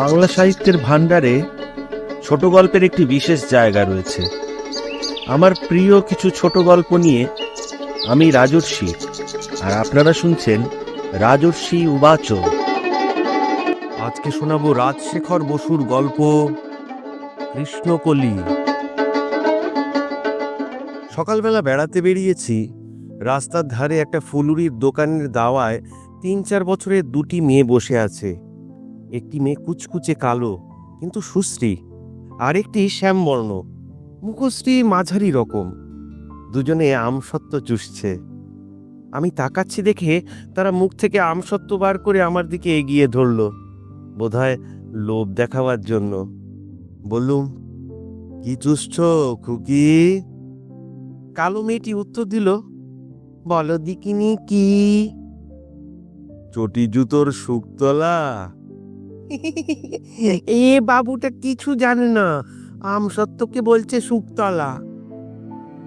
বাংলা সাহিত্যের ভাণ্ডারে ছোট গল্পের একটি বিশেষ জায়গা রয়েছে। আমার প্রিয় কিছু ছোট গল্প নিয়ে আমি রাজর্ষি, আর আপনারা শুনছেন রাজর্ষি উবাচ আজকে শোনাবো রাজশেখর বসুর গল্প, কৃষ্ণকলি। সকালবেলা বেড়াতে বেরিয়েছি, রাস্তার ধারে একটা ফুলুরির দোকানের দাওয়ায় তিন চার বছরের দুটি মেয়ে বসে আছে। একটি মেয়ে কুচকুচে কালো, কিন্তু সুশ্রী। আরেকটি শ্যামবর্ণ। মুখশ্রী মাঝারি রকম। দুজনে আমসত্ত্ব চুষছে। আমি তাকাচ্ছি দেখে তারা মুখ থেকে আমসত্ত্ব বার করে আমার দিকে এগিয়ে ধরল। বোধহয় লোভ দেখাবার জন্য। বললুম, কি চুষছ, খুকি? কালো মেয়েটি উত্তর দিল, বলো দিকিনি কি? চটি জুতোর শুকতলা এ বাবুটা কিছু জানে না। আম সত্যকে বলছে শুকতলা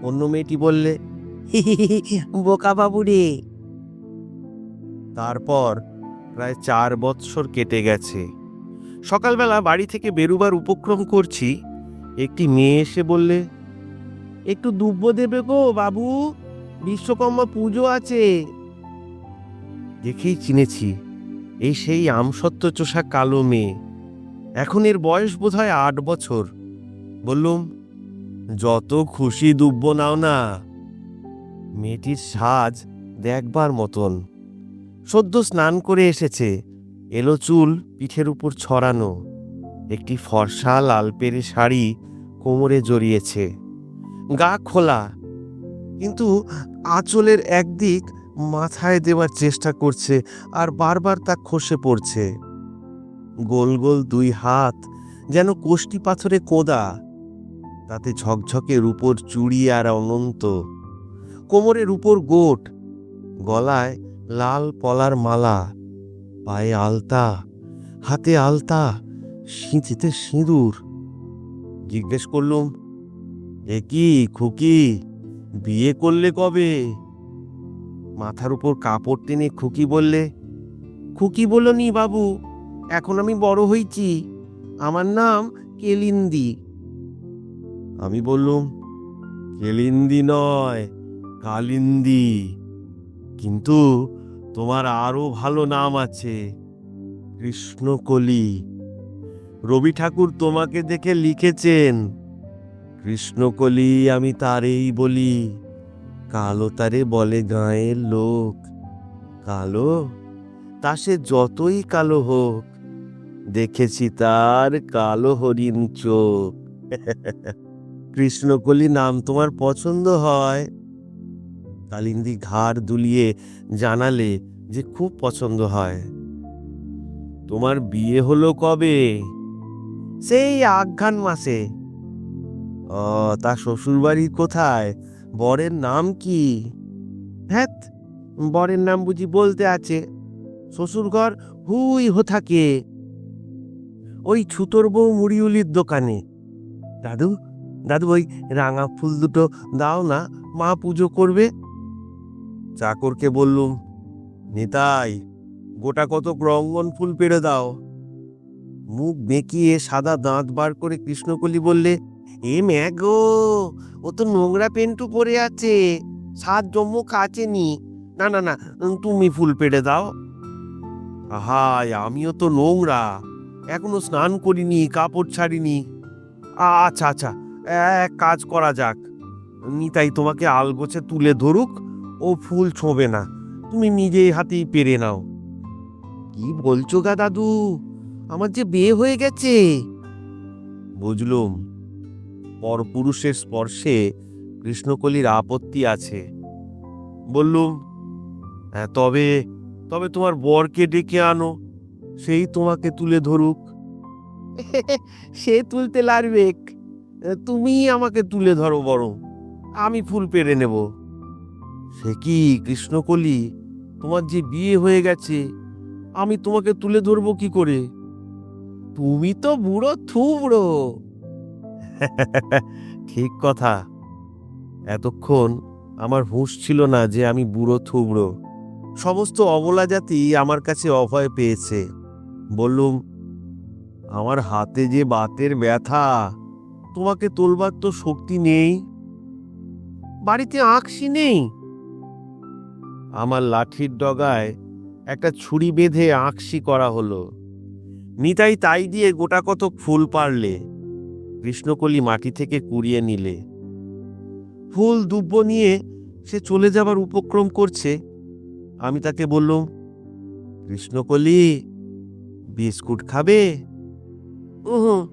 অন্য মেয়েটি বললে বোকা বাবু রে। তারপর প্রায় চার বৎসর কেটে গেছে। সকালবেলা বাড়ি থেকে বেরুবার উপক্রম করছি একটি মেয়ে এসে বললে একটু দুব্য দেবে গো বাবু বিশ্বকর্মা পুজো আছে। দেখেই চিনেছি এই সেই আমসত্ত্ব চোষা কালো মেয়ে। এখন এর বয়স বোধহয় আট বছর। বললুম, যত খুশি দুব্য নাও না। মেয়েটির সাজ দেখবার মতন। সদ্য স্নান করে এসেছে। এলো চুল পিঠের উপর ছড়ানো। একটি ফর্সা লাল পেরে শাড়ি কোমরে জড়িয়েছে। গা খোলা। কিন্তু আঁচলের একদিক মাথায় দেওয়ার চেষ্টা করছে আর বারবার তা খসে পড়ছে। গোল গোল দুই হাত যেন কোষ্টি পাথরে কোদা। তাতে ঝকঝকে রূপোর চুড়ি আর অনন্ত, কোমরের উপর গোট, গলায় লাল পলার মালা, পায়ে আলতা, হাতে আলতা, সিঁথিতে সিঁদুর। জিজ্ঞেস করলুম, এ কি খুকি? বিয়ে করলে কবে? মাথার উপর কাপড় টেনে খুকি বললে, খুকি বলনি বাবু, এখন আমি বড় হইছি, আমার নাম কেলিন্দি। আমি বললুম, কেলিন্দি নয়, কালিন্দি। কিন্তু তোমার আরও ভালো নাম আছে, কৃষ্ণকলি। রবি ঠাকুর তোমাকে দেখে লিখেছেন, কৃষ্ণকলি আমি তারেই বলি কালো তারে বলে গাঁয়ের লোক। কালো? তা সে যতই কালো হোক দেখেছি তার কালো হরিণ চোখ। কৃষ্ণকলি নাম তোমার পছন্দ হয়? কালিন্দি ঘাড় দুলিয়ে জানালে যে খুব পছন্দ হয়। তোমার বিয়ে হলো কবে? সেই আঘ্রান মাসে। ও তা শ্বশুর বাড়ি কোথায়? বরের নাম কি? হ্যাঁ বরের নাম বুঝি বলতে আছে। শ্বশুরঘর হুই হো থাকে। ওই ছুতোর বউ মুড়িউলির দোকানে। দাদু দাদু ওই রাঙা ফুল দুটো দাও না মা পুজো করবে। চাকরকে বললুম নিতাই গোটা কত রঙ্গন ফুল পেড়ে দাও। মুখ বেঁকিয়ে সাদা দাঁত বার করে কৃষ্ণকলি বললে এ ম্যাগো ও তো নোংরা পেন্টু পরে আছে। সাত জম্মু কাচেনি না। না না তুমি ফুল পেড়ে দাও। হায়, আমিও তো নোংরা। এখনও স্নান করিনি, কাপড় ছাড়িনি। আচ্ছা আচ্ছা এক কাজ করা যাক। নিতাই তোমাকে আলগোছে তুলে ধরুক, ও ফুল ছোঁবে না। তুমি নিজেই হাতেই পেরে নাও। কি বলছো গা দাদু? আমার যে বিয়ে হয়ে গেছে। বুঝলুম। পরপুরুষের স্পর্শে কৃষ্ণকলির আপত্তি আছে। বললুম হ্যাঁ তবে তবে তোমার বরকে ডেকে আনো সেই তোমাকে তুলে ধরুক। সে তুলতে লারবে। তুমি আমাকে তুলে ধরো বরং আমি ফুল পেরে নেব। সে কি কৃষ্ণকলি? তোমার যে বিয়ে হয়ে গেছে আমি তোমাকে তুলে ধরবো কি করে? তুমি তো বুড়ো থুবড়ো। ঠিক কথা। এতক্ষণ আমার হুঁশ ছিল না যে আমি বুড়ো থুবড়ো। সমস্ত অবলা জাতি আমার কাছে অভয় পেয়েছে। বললুম, আমার হাতে যে বাতের ব্যথা, তোমাকে তোলবার তো শক্তি নেই। বাড়িতে আঁকশি নেই? আমার লাঠির ডগায় একটা ছুরি বেঁধে আঁকশি করা হলো। নিতাই তাই দিয়ে গোটা কত ফুল পারলে কৃষ্ণকলি মাটি থেকে কুড়িয়ে নিলে। ফুল দুব্য নিয়ে সে চলে যাবার উপক্রম করছে। আমি তাকে বললুম কৃষ্ণকলি বিস্কুট খাবে? উহু।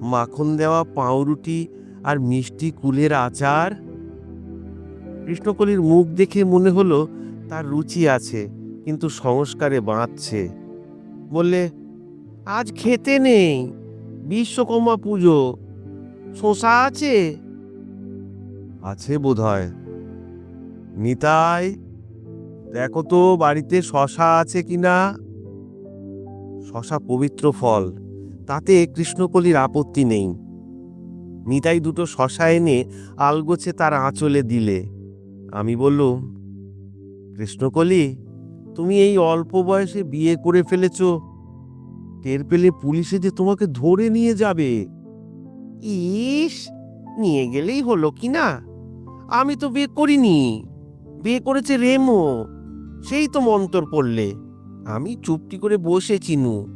মাখন দেওয়া পাউরুটি আর মিষ্টি কুলের আচার? কৃষ্ণকলির মুখ দেখে মনে হলো তার রুচি আছে কিন্তু সংস্কারে বাঁধছে। বললে আজ খেতে নেই। বিশ্বকর্মা পুজো। শশা আছে? আছে বোধহয়। নিতাই, দেখো তো বাড়িতে শশা আছে কিনা? শশা পবিত্র ফল, তাতে কৃষ্ণকলির আপত্তি নেই। নিতাই দুটো শশা এনে আলগোছে তার আঁচলে দিলে। আমি বললুম, কৃষ্ণকলি, তুমি এই অল্প বয়সে বিয়ে করে ফেলেছ টের পেলে পুলিশে যে তোমাকে ধরে নিয়ে যাবে। ইস, নিয়ে গেলেই হলো কি না? আমি তো বিয়ে করিনি। বিয়ে করেছে রেমো। সেই তো মন্তর পড়লে আমি চুপটি করে বসে চিনু।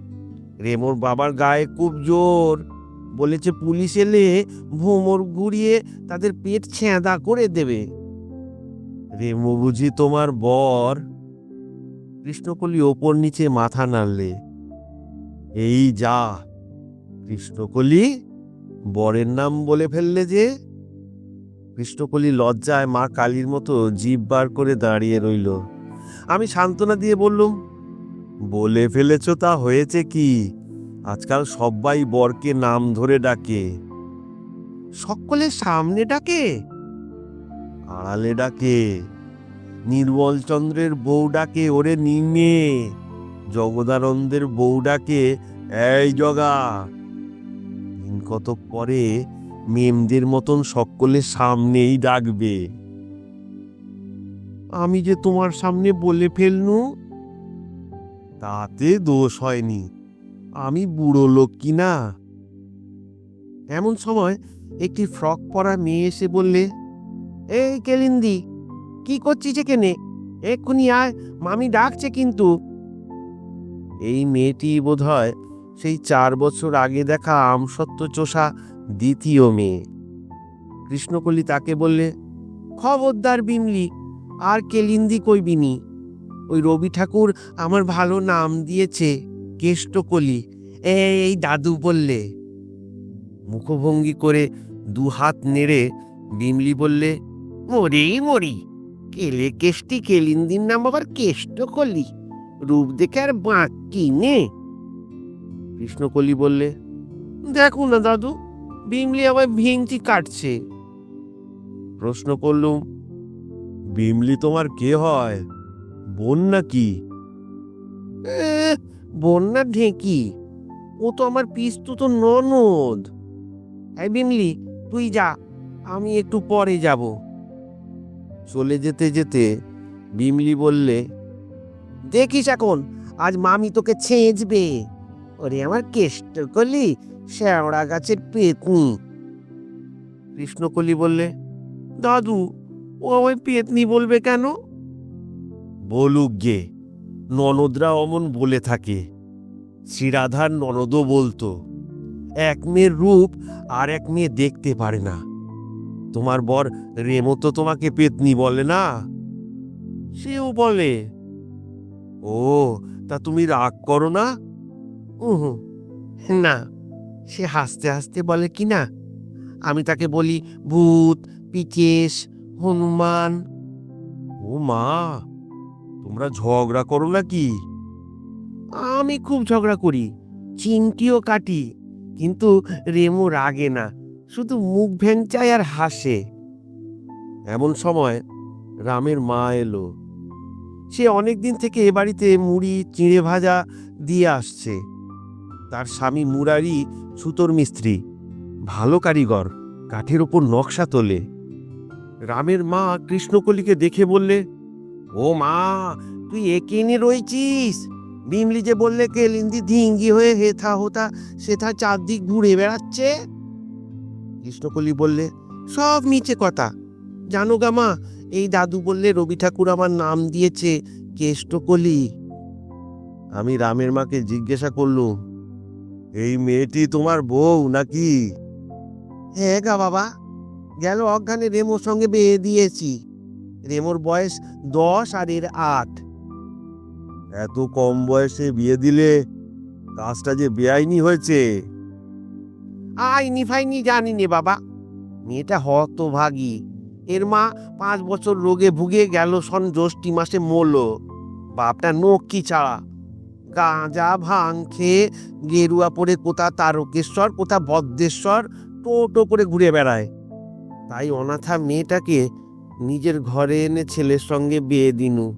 রেমোর বাবার গায়ে খুব জোর। বলেছে পুলিশ এলে ভোমর ঘুরিয়ে তাদের পেট ছেঁদা করে দেবে। রেমো বুঝি তোমার বর। কৃষ্ণকলি ওপর নিচে মাথা নাড়লে। এই যা, কৃষ্ণকলি বরের নাম বলে ফেললে যে? কৃষ্ণকলি লজ্জায় মা কালীর মতো জিভ বার করে দাঁড়িয়ে রইল। আমি সান্ত্বনা দিয়ে বললুম, বলে ফেলেছ তা হয়েছে কি? আজকাল সবাই বরকে নাম ধরে ডাকে। সকলের সামনে ডাকে? আড়ালে ডাকে। নির্মল চন্দ্রের বউ ডাকে ওরে নিমে। জগদানন্দের বউ ডাকে এই জগা! দিন কতক পরে মেমদের মতন সকলের সামনেই ডাকবে। আমি যে তোমার সামনে বলে ফেলনু? তাতে দোষ হয়নি। আমি বুড়ো লোক কি না? এমন সময় একটি ফ্রক পরা মেয়ে এসে বললে, এই কেলিন্দি, কি করছিস এখানে? এক্ষুনি আয়, মামি ডাকছে কিন্তু। এই মেয়েটি বোধহয় সেই চার বছর আগে দেখা আমসত্ব চোষা দ্বিতীয় মেয়ে। কৃষ্ণকলি তাকে বললে, খবরদার বিমলি, আর কেলিন্দি কইবিনি ওই রবি ঠাকুর আমার ভালো নাম দিয়েছে, কেষ্টকলি। এই দাদু বললে। মুখভঙ্গি করে দু হাত নেড়ে বিমলি বললে, মরি মরি, কেলে কেষ্টি কেলিন্দির নাম আবার কেষ্টকলি? রূপ দেখে আর বাঁকি নে কৃষ্ণকলি বললে, দেখো না দাদু, বিমলি আবার ভিংচি কাটছে। প্রশ্ন করলুম, বিমলি তোমার কে হয়? বোন নাকি বন্যা ঢেঁকি, ও তো আমার পিস্তু তো ননদ। এই বিমলি, তুই যা, আমি একটু পরে যাব। চলে যেতে যেতে বিমলি বললে দেখিস এখন আজ মামি তোকে ছেঁচবে। ওরে আমার কেষ্ট করলি শ্যাওড়া গাছের পেতনি। কৃষ্ণকলি বললে দাদু ও আমায় পেতনি বলবে কেন? বলুক গে ননদরা অমন বলে থাকে। শ্রীরাধার ননদও বলতো এক মেয়ের রূপ আর এক মেয়ে দেখতে পারে না। তোমার বর রেমো তো তোমাকে পেতনি বলে না? সেও বলে ও, তা তুমি রাগ করো না? না, সে হাসতে হাসতে বলে কি না? আমি তাকে বলি ভূত, পিকেশ, হনুমান। ও মা, তোমরা ঝগড়া করো নাকি? আমি খুব ঝগড়া করি, চিমটিও কাটি, কিন্তু রেমু রাগে না, শুধু মুখ ভেঙচায় আর হাসে। এমন সময় রামের মা এলো। সে অনেক দিন থেকে এ বাড়িতে মুড়ি, চিঁড়ে ভাজা দিয়ে আসছে। তার স্বামী মুরারি সুতোর মিস্ত্রি। ভালো কারিগর, কাঠের ওপর নকশা তোলে। রামের মা কৃষ্ণকলিকে দেখে বললে, ও মা, তুই একে এনে রয়েছিস? বিমলি যে বললে কেলিন্দি ধিঙ্গি হয়ে হেথা হোথা সেথা চারদিক ঘুরে বেড়াচ্ছে? কৃষ্ণকলি বললে, সব মিছে কথা। জানো গা মা এই দাদু বললে, রবি ঠাকুর আমার নাম দিয়েছে, কেষ্টকলি। আমি রামের মাকে জিজ্ঞাসা করলুম, এই মেয়েটি তোমার বউ নাকি? হ্যাঁ গা বাবা, গেল অজ্ঞানে রেমোর সঙ্গে বিয়ে দিয়েছি। রেমোর বয়স দশ আর এর আট। এত কম বয়সে বিয়ে দিলে কাজটা যে বেআইনি হয়েছে? আইনি ফাইনি জানি নে বাবা, মেয়েটা হতভাগী। এর মা পাঁচ বছর রোগে ভুগে গেল সন জ্যৈষ্ঠী মাসে মরল। বাপটা নক্কি ছাড়া গাঁজা ভাং খেয়ে গেরুয়া পরে কোথা তারকেশ্বর, কোথা বদ্রেশ্বর, টোটো করে ঘুরে বেড়ায়। তাই অনাথা মেয়েটাকে নিজের ঘরে এনে ছেলের সঙ্গে বিয়ে দিনু।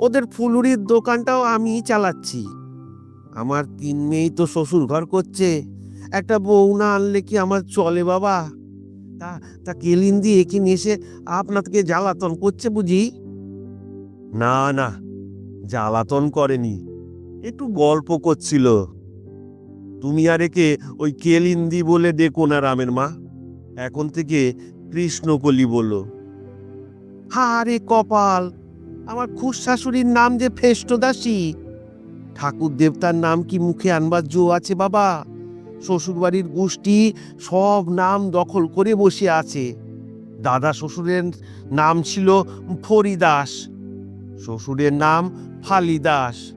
ওদের ফুলুরির দোকানটাও আমিই চালাচ্ছি। আমার তিন মেয়েই তো শ্বশুর ঘর করছে। একটা বউ না আনলে কি আমার চলে বাবা? তা তা কেলিন্দি এখানে এসে আপনাকে জ্বালাতন করছে বুঝি? না না, জ্বালাতন করেনি, একটু গল্প করছিল। তুমি আর একে ওই কেলিন্দি বলে ডেকো না রামের মা, এখন থেকে কৃষ্ণকলি বলো। হারে কপাল, আমার খুশ শাশুড়ির নাম যে ফেষ্ট দাসী ঠাকুর দেবতার নাম কি মুখে আনবার জো আছে বাবা? শ্বশুরবাড়ির গোষ্ঠী সব নাম দখল করে বসে আছে। দাদা শ্বশুরের নাম ছিল ফরিদাস, শ্বশুরের নাম ফালিদাস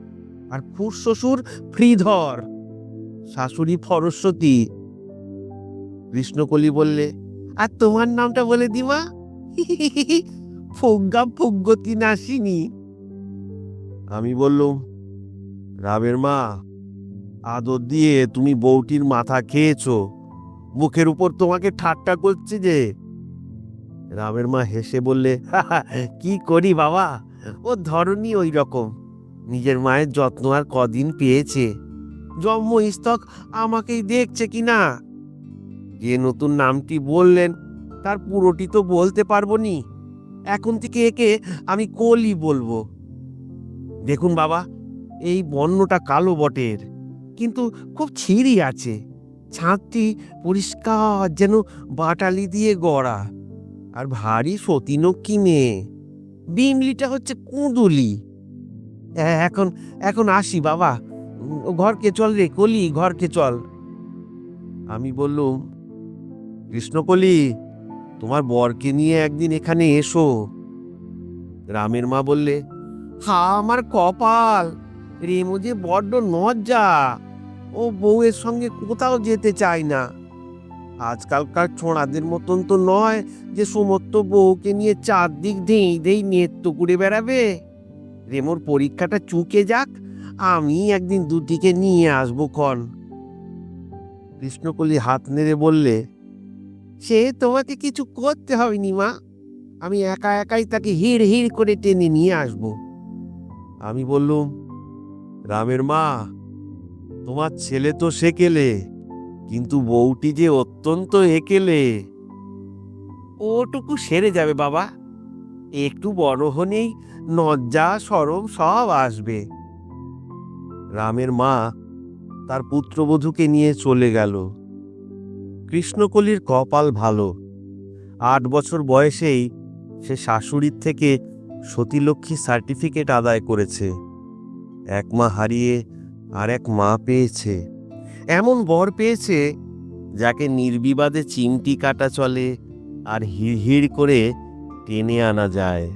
আর ফুস শ্বশুর ফ্রিধর, শাশুড়ি ফরস্বতী। কৃষ্ণকলি বললে, আর তোমার নামটা বলে দিমা ফজ্ঞা ফজ্ঞতি নাসিনী আমি বললুম, রামের মা আদর দিয়ে তুমি বউটির মাথা খেয়েছো। মুখের উপর তোমাকে ঠাট্টা করছে যে। রামের মা হেসে বললে কি করি বাবা? ও ধরনই ওই রকম নিজের মায়ের যত্ন আর কদিন পেয়েছে। জন্ম স্তক আমাকেই দেখছে কি না? যে নতুন নামটি বললেন, তার পুরোটি তো বলতে পারব নি। এখন থেকে একে আমি কলি বলব। দেখুন বাবা, এই বর্ণটা কালো বটের। কিন্তু খুব ছিঁড়ি আছে। ছাদটি পরিষ্কার যেন বাটালি দিয়ে গড়া। আর ভারী সতীনক্ষী মেয়ে। বিমলিটা হচ্ছে কুঁদুলি। এখন এখন আসি বাবা। ঘরকে চল রে, কলি, ঘরকে চল। আমি বললুম, কৃষ্ণকলি, তোমার বরকে নিয়ে একদিন এখানে এসো। রামের মা বললে, হা, আমার কপাল। রেমু যে বড্ড নজ্জা। ও বউয়ের সঙ্গে কোথাও যেতে চায় না। আজকালকার ছোঁড়াদের মতন তো নয় যে সমস্ত বউকে নিয়ে চারদিক ধেই ধেই নেত্য করে বেড়াবে। রেমোর পরীক্ষাটা চুকে যাক, আমি একদিন দুটিকে নিয়ে আসব ক্ষণ। কৃষ্ণকলি হাত নেড়ে বললে, সে তোমাকে কিছু করতে হবে নি মা। আমি একা একাই তাকে হিড় হিড় করে টেনে নিয়ে আসব। আমি বললুম রামের মা, তোমার ছেলে তো সেকেলে, কিন্তু বউটি যে অত্যন্ত একেলে। ওটুকু সেরে যাবে বাবা। একটু বড় হলেই নজ্জা, সরম সব আসবে। রামের মা তার পুত্রবধূকে নিয়ে চলে গেল। কৃষ্ণকলির কপাল ভালো। আট বছর বয়সেই সে শাশুড়ির থেকে সতীলক্ষ্মী সার্টিফিকেট আদায় করেছে। এক মা হারিয়ে আর এক মা পেয়েছে। এমন বর পেয়েছে যাকে নির্বিবাদে চিমটি কাটা চলে আর হিড় করে টেনে আনা যায়।